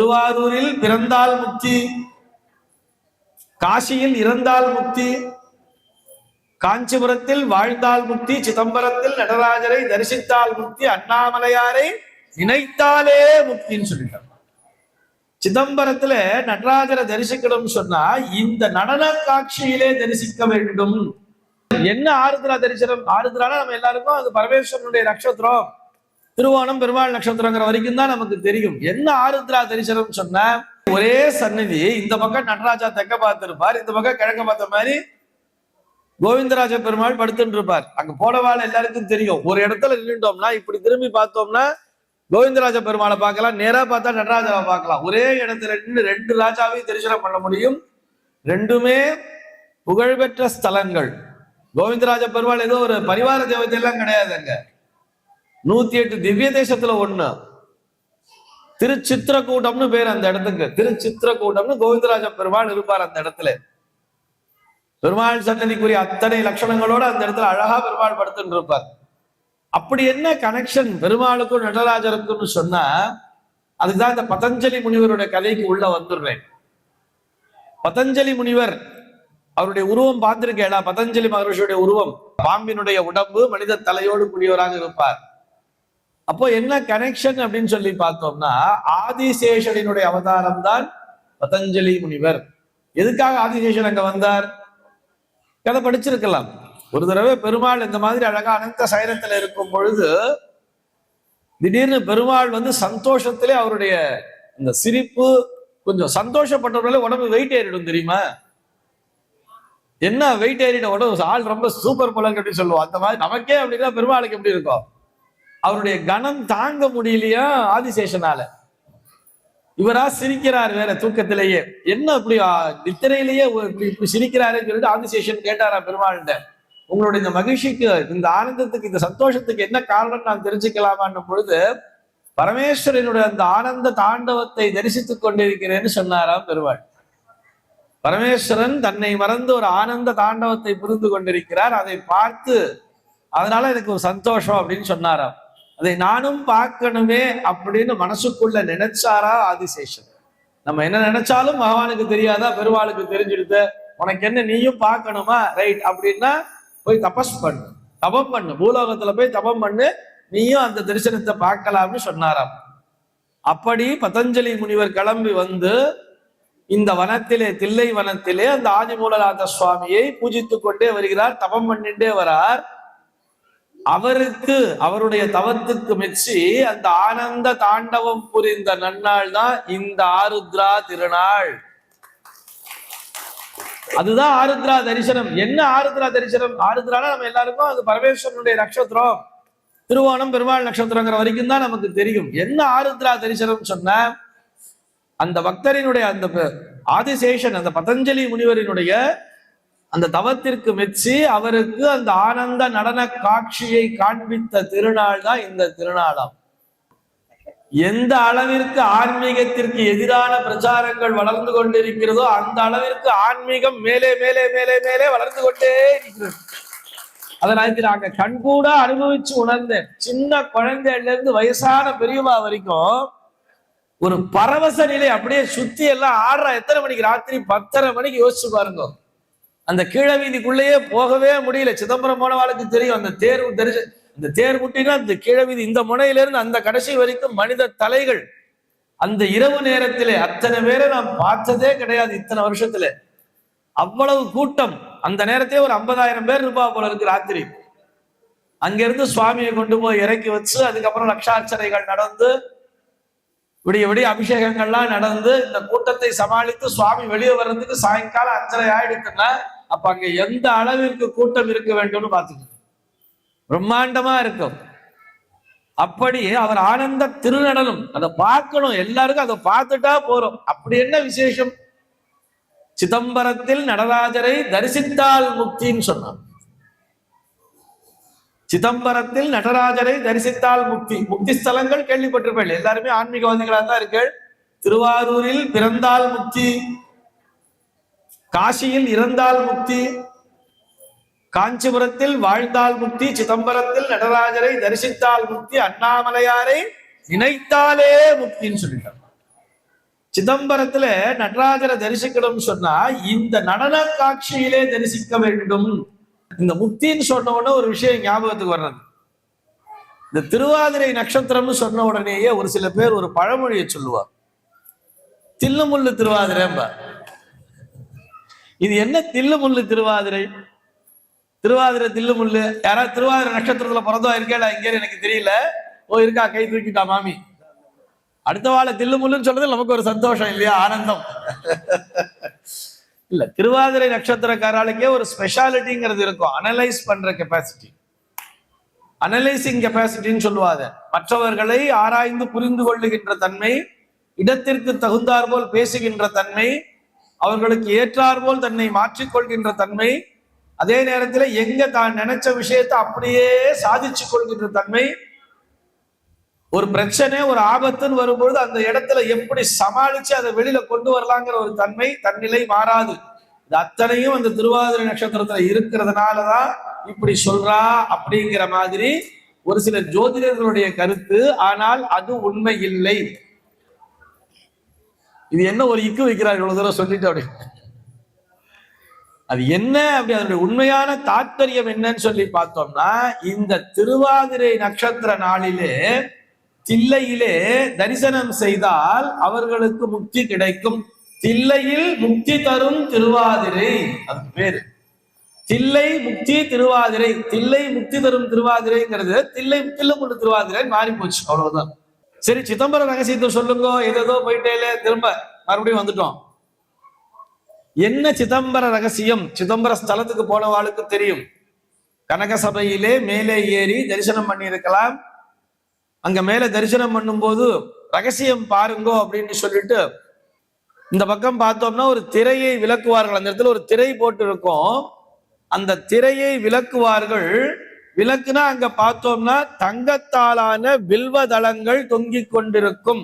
திருவாரூரில் பிறந்தால் முக்தி காசியில் இறந்தால் முக்தி காஞ்சிபுரத்தில் வாழ்ந்தால் முக்தி சிதம்பரத்தில் நடராஜரை தரிசித்தால் முக்தி அண்ணாமலையாரை நினைத்தாலே முக்தின்னு சொல்லிட்டார் சிதம்பரத்துல நடராஜரை தரிசிக்கணும்னு சொன்னா இந்த நடன காட்சியிலே தரிசிக்க வேண்டும். என்ன ஆறுதலா தரிசனம்? ஆறுதலான நம்ம எல்லாருக்கும் அது பரமேஸ்வரனுடைய நட்சத்திரம். திருவோணம் பெருமாள் நட்சத்திரங்கிற வரைக்கும் தான் நமக்கு தெரியும். என்ன ஆருத்ரா தரிசனம் சொன்னா ஒரே சந்நிதி இந்த பக்கம் நடராஜா தெக்க பார்த்திருப்பார் இந்த பக்கம் கிழக்க பார்த்த மாதிரி கோவிந்தராஜ பெருமாள் படுத்துட்டு இருப்பார் அங்க போனவாள் எல்லாருக்கும் தெரியும். ஒரு இடத்துல நின்றுட்டோம்னா இப்படி திரும்பி பார்த்தோம்னா கோவிந்தராஜ பெருமாளை பார்க்கலாம் நேரா பார்த்தா நடராஜாவை பார்க்கலாம். ஒரே இடத்துல நின்று ரெண்டு ராஜாவையும் தரிசனம் பண்ண முடியும். ரெண்டுமே புகழ்பெற்ற ஸ்தலங்கள். கோவிந்தராஜ பெருமாள் ஏதோ ஒரு பரிவார தேவதை எல்லாம் கிடையாது அங்க நூத்தி எட்டு திவ்ய தேசத்துல ஒண்ணு. திருச்சித்திரக்கூட்டம்னு பேர் அந்த இடத்துக்கு. திருச்சித்திரக்கூட்டம்னு கோவிந்தராஜ பெருமாள் இருப்பார் அந்த இடத்துல. பெருமாள் சன்னதிக்குரிய அத்தனை லட்சணங்களோட அந்த இடத்துல அழகா பெருமாள் படுத்துட்டு இருப்பார். அப்படி என்ன கனெக்ஷன் பெருமாளுக்கும் நடராஜருக்கும்னு சொன்னா அதுக்குதான் இந்த பதஞ்சலி முனிவருடைய கதைக்கு உள்ள வந்துடுறேன். பதஞ்சலி முனிவர் அவருடைய உருவம் பார்த்திருக்கேடா பதஞ்சலி மகர்ஷியுடைய உருவம். பாம்பினுடைய உடம்பு மனித தலையோடு கூடியவராக இருப்பார். அப்போ என்ன கனெக்ஷன் அப்படின்னு சொல்லி பார்த்தோம்னா ஆதிசேஷனினுடைய அவதாரம் தான் பதஞ்சலி முனிவர். எதுக்காக ஆதிசேஷன் அங்க வந்தார்? கதை படிச்சிருக்கலாம். ஒரு தடவை பெருமாள் இந்த மாதிரி அழகா அனந்த சைரத்துல இருக்கும் பொழுது திடீர்னு பெருமாள் வந்து சந்தோஷத்திலே அவருடைய இந்த சிரிப்பு கொஞ்சம் சந்தோஷப்பட்டவர்களே உடம்பு வெயிட் ஏறிடும் தெரியுமா? என்ன வெயிட் ஏறிட உடம்பு? ஆள் ரொம்ப சூப்பர் பலன் அப்படின்னு சொல்லுவோம். அந்த மாதிரி நமக்கே அப்படின்னா பெருமாளுக்கு எப்படி இருக்கும்? அவருடைய கணம் தாங்க முடியலையா? ஆதிசேஷனால. இவரா சிரிக்கிறார் வேற தூக்கத்திலேயே. என்ன இப்படி நித்திரையிலேயே இப்படி இப்படி சிரிக்கிறாருன்னு சொல்லிட்டு ஆதிசேஷன் கேட்டாரா பெருமாள்கிட்ட. உங்களுடைய இந்த மகிழ்ச்சிக்கு இந்த ஆனந்தத்துக்கு இந்த சந்தோஷத்துக்கு என்ன காரணம் நான் தெரிஞ்சுக்கலாமான்னும் பொழுது பரமேஸ்வரனுடைய அந்த ஆனந்த தாண்டவத்தை தரிசித்துக் கொண்டிருக்கிறேன்னு சொன்னாராம் பெருமாள். பரமேஸ்வரன் தன்னை மறந்து ஒரு ஆனந்த தாண்டவத்தை புரிந்து கொண்டிருக்கிறார். அதை பார்த்து அதனால எனக்கு ஒரு சந்தோஷம் அப்படின்னு சொன்னாராம். அதை நானும் பார்க்கணுமே அப்படின்னு மனசுக்குள்ள நினைச்சாரா ஆதிசேஷன். நம்ம என்ன நினைச்சாலும் பகவானுக்கு தெரியாதா? பெருவாளுக்கு தெரிஞ்சிடுது. உனக்கு என்ன நீயும் பார்க்கணுமா? ரைட். அப்படின்னா போய் தபஸ் பண்ணு. தபம் பண்ணு. பூலோகத்துல போய் தபம் பண்ணு. நீயும் அந்த தரிசனத்தை பார்க்கலாம்னு சொன்னாராம். அப்படி பதஞ்சலி முனிவர் கிளம்பி வந்து இந்த வனத்திலே தில்லை வனத்திலே அந்த ஆதிமூலநாத சுவாமியை பூஜித்து கொண்டே வருகிறார். தபம் பண்ணிட்டே வரார். அவருக்கு அவருடைய தவத்துக்கு மெச்சி அந்த ஆனந்த தாண்டவம் புரிந்த நன்னாள் தான் இந்த ஆருத்ரா திருநாள். அதுதான் ஆருத்ரா தரிசனம். என்ன ஆருத்ரா தரிசனம்? ஆருத்ரானா நம்ம எல்லாருக்கும் அது பரமேஸ்வரனுடைய நட்சத்திரம். திருவோணம் பெருமாள் நட்சத்திரங்கிற வரைக்கும் தான் நமக்கு தெரியும். என்ன ஆருத்ரா தரிசனம் சொன்ன அந்த பக்தரினுடைய அந்த ஆதிசேஷன் அந்த பதஞ்சலி முனிவரினுடைய அந்த தவத்திற்கு மெச்சு அவருக்கு அந்த ஆனந்த நடன காட்சியை காண்பித்த திருநாள் தான் இந்த திருநாளாம். எந்த அளவிற்கு ஆன்மீகத்திற்கு எதிரான பிரச்சாரங்கள் வளர்ந்து கொண்டிருக்கிறதோ அந்த அளவிற்கு ஆன்மீகம் மேலே மேலே மேலே மேலே வளர்ந்து கொண்டே இருக்கிறது. அதை நான் இது நாங்க கண்கூட அனுபவிச்சு உணர்ந்தேன். சின்ன குழந்தையில இருந்து வயசான பெரியவா வரைக்கும் ஒரு பரவச நிலை அப்படியே சுத்தி எல்லாம் ஆடுற. எத்தனை மணிக்கு? ராத்திரி பத்தரை மணிக்கு யோசிச்சு பாருங்க. அந்த கீழ வீதிக்குள்ளேயே போகவே முடியல. சிதம்பரம் போனவாளுக்கு தெரியும். அந்த தேர் தெரிஞ்சு இந்த தேர் முட்டினா அந்த கீழ வீதி இந்த முனையில இருந்து அந்த கடைசி வரைக்கும் மனித தலைகள். அந்த இரவு நேரத்திலே அத்தனை பேரை நான் பார்த்ததே கிடையாது இத்தனை வருஷத்துல. அவ்வளவு கூட்டம். அந்த நேரத்தையே ஒரு ஐம்பதாயிரம் பேர் இருப்பா போல இருக்கு ராத்திரி. அங்கிருந்து சுவாமியை கொண்டு போய் இறக்கி வச்சு அதுக்கப்புறம் லட்சார்ச்சனைகள் நடந்து விடிய விடிய அபிஷேகங்கள்லாம் நடந்து இந்த கூட்டத்தை சமாளித்து சுவாமி வெளியே வர்றதுக்கு சாயங்காலம் அஞ்சரை ஆயிடுச்சுன்னா அப்ப அங்க எந்த அளவிற்கு கூட்டம் இருக்க வேண்டும்னு பார்த்துக்கணும் பிரம்மாண்டமா இருக்கும். அப்படி அவர் ஆனந்த திருநடனம் அதை பார்க்கணும். எல்லாருக்கும் அதை பார்த்துட்டா போறோம். அப்படி என்ன விசேஷம்? சிதம்பரத்தில் நடராஜரை தரிசித்தால் முக்தின்னு சொன்னான் சிதம்பரத்தில் நடராஜரை தரிசித்தால் முக்தி முக்தி ஸ்தலங்கள் கேள்விப்பட்டிருப்பீர்கள் எல்லாருமே ஆன்மீகவாதிகளா தான் இருக்கு திருவாரூரில் பிறந்தால் முக்தி காசியில் இறந்தால் முக்தி காஞ்சிபுரத்தில் வாழ்ந்தால் முக்தி சிதம்பரத்தில் நடராஜரை தரிசித்தால் முக்தி அண்ணாமலையாரை நினைத்தாலே முக்தின்னு சொல்லிட்டார் சிதம்பரத்துல நடராஜரை தரிசிக்கணும்னு சொன்னா இந்த நடன காட்சியிலே தரிசிக்க வேண்டும். இந்த முக்தின்னு சொன்ன உடனே ஒரு விஷயம் ஞாபகத்துக்கு வர்றது. இந்த திருவாதிரை நட்சத்திரம்னு சொன்ன உடனேயே ஒரு சில பேர் ஒரு பழமொழியை சொல்லுவார். தில்லுமுள்ளு திருவாதிரைம்பா இது என்ன தில்லுமுள்ளு திருவாதிரை? திருவாதிரை தில்லுமுள்ளு. யாராவது திருவாதிரை நட்சத்திரத்துல பிறந்தா இருக்கேடா இங்கே எனக்கு தெரியல. ஓ இருக்கா? கை தூக்கிட்டா மாமி. அடுத்த வாழை தில்லுமுள்ளுன்னு சொல்றது நமக்கு ஒரு சந்தோஷம் இல்லையா? ஆனந்தம். இல்ல திருவாதிரை நட்சத்திரக்காராளுக்கே ஒரு ஸ்பெஷாலிட்டிங்கிறது இருக்கும். அனலைஸ் பண்ற கெப்பாசிட்டி அனலைசிங் கெப்பாசிட்டின்னு சொல்லுவாங்க. மற்றவர்களை ஆராய்ந்து புரிந்து கொள்ளுகின்ற தன்மை இடத்திற்கு தகுந்தாற்போல் பேசுகின்ற தன்மை அவர்களுக்கு ஏற்றாற்போல் தன்னை மாற்றிக்கொள்கின்ற தன்மை அதே நேரத்தில் எங்க தான் நினைச்ச விஷயத்தை அப்படியே சாதிச்சு கொள்கின்ற தன்மை ஒரு பிரச்சனை ஒரு ஆபத்துன்னு வரும்பொழுது அந்த இடத்துல எப்படி சமாளிச்சு அதை வெளியில கொண்டு வரலாங்கிற ஒரு தன்மை தன்னிலை மாறாது. இது அத்தனையும் அந்த திருவாதிரை நட்சத்திரத்துல இருக்கிறதுனாலதான் இப்படி சொல்றா அப்படிங்கிற மாதிரி ஒரு சில ஜோதிடர்களுடைய கருத்து ஆனால் அது உண்மை இல்லை. இது என்ன ஒரு இக்கு வைக்கிறார் இவ்வளவு தூரம் சொல்லிட்டு அப்படி அது என்ன அப்படி அதனுடைய உண்மையான தாத்பரியம் என்னன்னு சொல்லி பார்த்தோம்னா இந்த திருவாதிரை நட்சத்திர நாளிலே தில்லையிலே தரிசனம் செய்தால் அவர்களுக்கு முக்தி கிடைக்கும். தில்லையில் முக்தி தரும் திருவாதிரை அதுக்கு பேரு. தில்லை முக்தி திருவாதிரை தில்லை முக்தி தரும் திருவாதிரைங்கிறது தில்லை தில்லுமுள்ளு திருவாதிரை மாறி போச்சு அவ்வளவுதான். சரி சிதம்பரம் ரகசியத்தை சொல்லுங்க. ஏதேதோ போயிட்டேல திரும்ப மறுபடியும் வந்துட்டோம். என்ன சிதம்பர ரகசியம்? சிதம்பர ஸ்தலத்துக்கு போனவாளுக்கு தெரியும். கனக சபையிலே மேலே ஏறி தரிசனம் பண்ணியிருக்கலாம். அங்க மேல தரிசனம் பண்ணும்போது ரகசியம் பாருங்கோ அப்படின்னு சொல்லிட்டு இந்த பக்கம் பார்த்தோம்னா ஒரு திரையை விளக்குவார்கள். அந்த இடத்துல ஒரு திரை போட்டு இருக்கும் அந்த திரையை விளக்குவார்கள். விளக்குனா அங்க பார்த்தோம்னா தங்கத்தாலான வில்வதளங்கள் தொங்கிக் கொண்டிருக்கும்.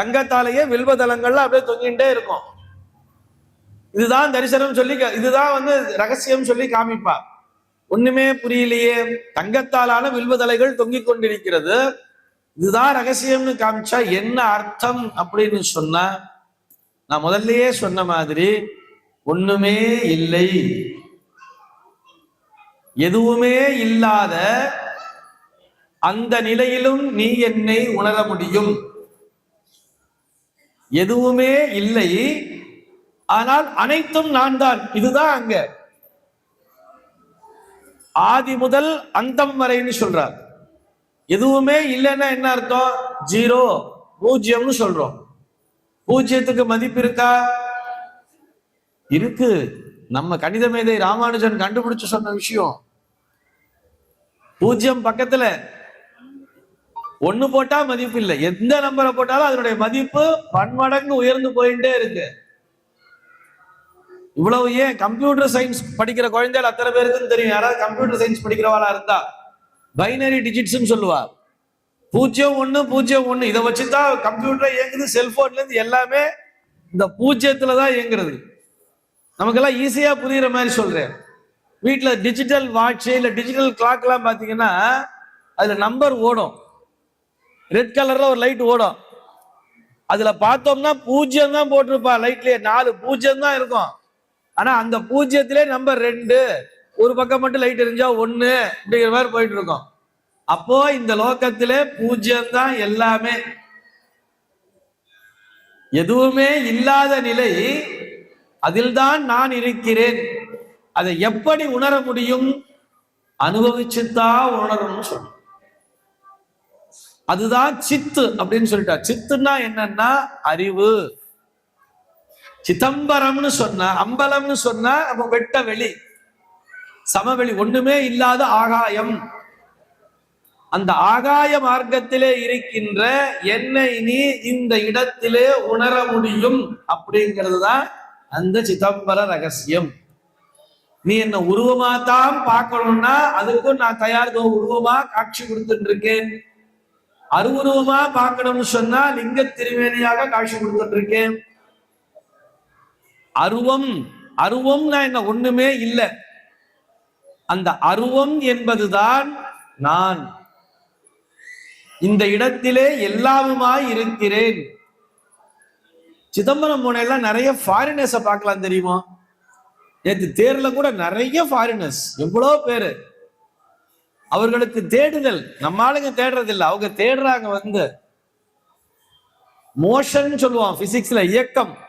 தங்கத்தாலேயே வில்வதளங்கள்லாம் அப்படியே தொங்கிட்டே இருக்கும். இதுதான் தரிசனம் சொல்லி இதுதான் வந்து ரகசியம் சொல்லி காமிப்பா. ஒண்ணுமே புரியலையே. தங்கத்தாலான வில்வதலைகள் தொங்கிக் கொண்டிருக்கிறது. இதுதான் ரகசியம்னு காமிச்சா என்ன அர்த்தம் அப்படின்னு சொன்னா நான் முதல்லயே சொன்ன மாதிரி ஒண்ணுமே இல்லை. எதுவுமே இல்லாத அந்த நிலையிலும் நீ என்னை உணர முடியும். எதுவுமே இல்லை. ஆனால் அனைத்தும் நான் தான் இதுதான் அங்க. ஆதி முதல் அந்தம் வரைன்னு சொல்றார். எதுவுமே இல்லைன்னா என்ன அர்த்தம்? ஜீரோ பூஜ்ஜியம்னு சொல்றோம். பூஜ்ஜியத்துக்கு மதிப்பு இருக்கா? இருக்கு. நம்ம கணித மேதை ராமானுஜன் கண்டுபிடிச்சு சொன்ன விஷயம். பூஜ்ஜியம் பக்கத்துல. ஒண்ணு போட்டா மதிப்பு இல்லை. எந்த நம்பரை போட்டாலும் அதனுடைய மதிப்பு பன்மடங்கு உயர்ந்து போயிட்டே இருக்கு. இவ்வளவு ஏன் கம்ப்யூட்டர் சயின்ஸ் படிக்கிற குழந்தைகள் அத்தனை பேருக்குன்னு தெரியும். யாராவது கம்ப்யூட்டர் சயின்ஸ் படிக்கிறவாளா இருந்தா பைனரி டிஜிட்ஸ்ன்னு சொல்லுவா. பூஜ்ஜியம் ஒண்ணு பூஜ்ஜியம் ஒண்ணு. இதை வச்சுதான் கம்ப்யூட்டர் இயங்குது செல்போன்ல இருந்து எல்லாமே இந்த பூஜ்ஜியத்துல தான் இயங்குறது. நமக்கெல்லாம் ஈஸியா புரியுற மாதிரி சொல்றேன். வீட்டில் டிஜிட்டல் வாட்ச் இல்ல டிஜிட்டல் கிளாக் எல்லாம் பாத்தீங்கன்னா அதுல நம்பர் ஓடும். ரெட் கலர்ல ஒரு லைட் ஓடும். அதுல பார்த்தோம்னா பூஜ்ஜியம் தான் போட்டிருப்பா லைட்லயே நாலு பூஜ்ஜியம் தான் இருக்கும். ஆனா அந்த பூஜ்ஜியத்திலே நம்பர் ரெண்டு. ஒரு பக்கம் மட்டும் லைட் எரிஞ்சா ஒண்ணு அப்படிங்கிற மாதிரி போயிட்டு இருக்கோம் அப்போ இந்த லோகத்திலே பூஜ்ஜியம் தான் எல்லாமே. எதுவுமே இல்லாத நிலை அதில்தான் நான் இருக்கிறேன். அதை எப்படி உணர முடியும்? அனுபவிச்சுதான் உணரணும்னு சொல்லணும். அதுதான் சித்து அப்படின்னு சொல்லிட்டா சித்துன்னா என்னன்னா அறிவு. சிதம்பரம்னு சொன்னா அம்பலம்னு சொன்னா நம்ம வெட்ட வெளி. சமவெளி ஒண்ணுமே இல்லாத ஆகாயம். அந்த ஆகாய மார்க்கத்திலே இருக்கின்ற என்னை நீ இந்த இடத்திலே உணர முடியும் அப்படிங்கிறது தான் அந்த சிதம்பர ரகசியம். நீ என்ன உருவமா தான் பார்க்கணும்னா அதுக்கும் நான் தயார் உருவமா காட்சி கொடுத்துட்டு இருக்கேன் அருவுருவமா பார்க்கணும்னு சொன்னா லிங்க திருவேணியாக காட்சி கொடுத்துட்டு இருக்கேன் அருவம் அருவம்னா என்ன? ஒண்ணுமே இல்லை. அந்த அருவம் என்பதுதான் நான். இந்த இடத்திலே எல்லாமுமாய் இருக்கிறேன். சிதம்பரம் போனெல்லாம் நிறைய ஃபாரினர்ஸை பார்க்கலாம் தெரியுமா? நேற்று தேர்ல கூட நிறைய ஃபாரினர்ஸ் எவ்வளோ பேரு. அவர்களுக்கு தேடுதல். நம்ம ஆளுங்க தேடுறது இல்லை அவங்க தேடுறாங்க வந்து. மோஷன் சொல்லுவான் பிசிக்ஸ்ல இயக்கம்.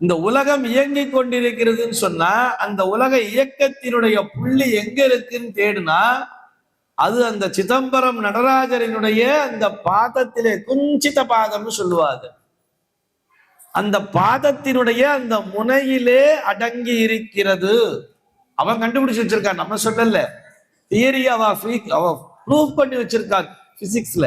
இந்த உலகம் இயங்கிக் கொண்டிருக்கிறதுன்னு சொன்னா அந்த உலக இயக்கத்தினுடைய புள்ளி எங்க இருக்குன்னு தேடுனா அது அந்த சிதம்பரம் நடராஜரினுடைய அந்த பாதத்திலே குஞ்சித பாதம்னு சொல்லுவாங்க. அந்த பாதத்தினுடைய அந்த முனையிலே அடங்கி இருக்கிறது. அவன் கண்டுபிடிச்சு வச்சிருக்கான் நம்ம சொல்லல. தியரி அவ அவ ப்ரூவ் பண்ணி வச்சிருக்கான் பிசிக்ஸ்ல